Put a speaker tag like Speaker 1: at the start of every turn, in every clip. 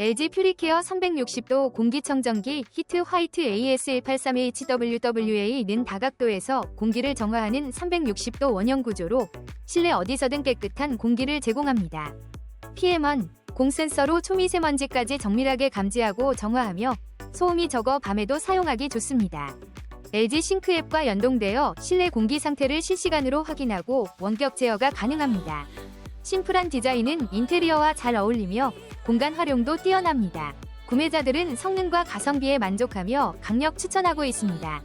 Speaker 1: LG 퓨리케어 360도 공기청정기 히트 화이트 AS183HWWA는 다각도에서 공기를 정화하는 360도 원형 구조로 실내 어디서든 깨끗한 공기를 제공합니다. PM1 공센서로 초미세먼지까지 정밀하게 감지하고 정화하며 소음이 적어 밤에도 사용하기 좋습니다. LG 싱크 앱과 연동되어 실내 공기 상태를 실시간으로 확인하고 원격 제어가 가능합니다. 심플한 디자인은 인테리어와 잘 어울리며 공간 활용도 뛰어납니다. 구매자들은 성능과 가성비에 만족하며 강력 추천하고 있습니다.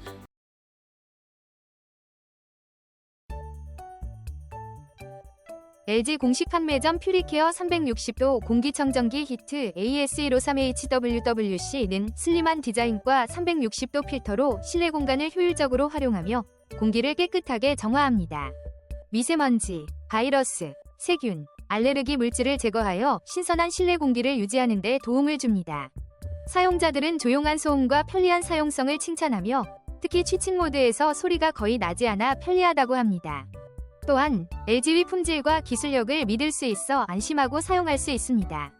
Speaker 1: LG 공식 판매점 퓨리케어 360도 공기청정기 히트 AS153HWWC는 슬림한 디자인과 360도 필터로 실내 공간을 효율적으로 활용하며 공기를 깨끗하게 정화합니다. 미세먼지, 바이러스, 세균, 알레르기 물질을 제거하여 신선한 실내 공기를 유지하는 데 도움을 줍니다. 사용자들은 조용한 소음과 편리한 사용성을 칭찬하며 특히 취침 모드에서 소리가 거의 나지 않아 편리하다고 합니다. 또한 LG의 품질과 기술력을 믿을 수 있어 안심하고 사용할 수 있습니다.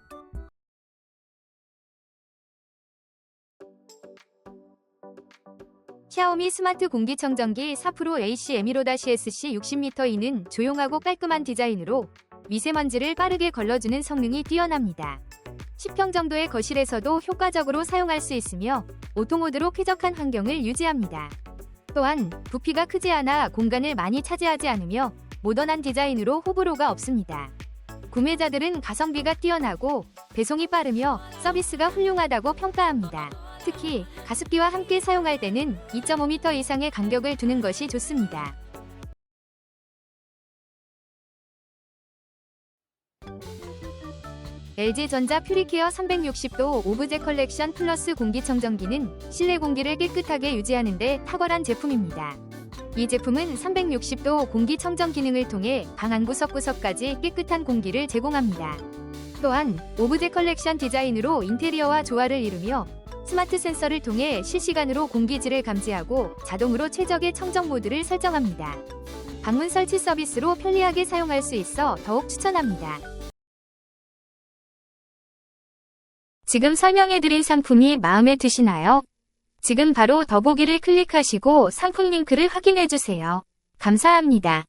Speaker 1: 샤오미 스마트 공기청정기 4프로 AC 에미로-SC 60m2는 조용하고 깔끔한 디자인으로 미세먼지를 빠르게 걸러주는 성능이 뛰어납니다. 10평 정도의 거실에서도 효과적으로 사용할 수 있으며 오토모드로 쾌적한 환경을 유지합니다. 또한 부피가 크지 않아 공간을 많이 차지하지 않으며 모던한 디자인으로 호불호가 없습니다. 구매자들은 가성비가 뛰어나고 배송이 빠르며 서비스가 훌륭하다고 평가합니다. 특히 가습기와 함께 사용할 때는 2.5m 이상의 간격을 두는 것이 좋습니다. LG전자 퓨리케어 360도 오브제 컬렉션 플러스 공기청정기는 실내 공기를 깨끗하게 유지하는 데 탁월한 제품입니다. 이 제품은 360도 공기청정 기능을 통해 방안 구석구석까지 깨끗한 공기를 제공합니다. 또한 오브제 컬렉션 디자인으로 인테리어와 조화를 이루며 스마트 센서를 통해 실시간으로 공기질을 감지하고 자동으로 최적의 청정 모드를 설정합니다. 방문 설치 서비스로 편리하게 사용할 수 있어 더욱 추천합니다. 지금 설명해드린 상품이 마음에 드시나요? 지금 바로 더보기를 클릭하시고 상품 링크를 확인해주세요. 감사합니다.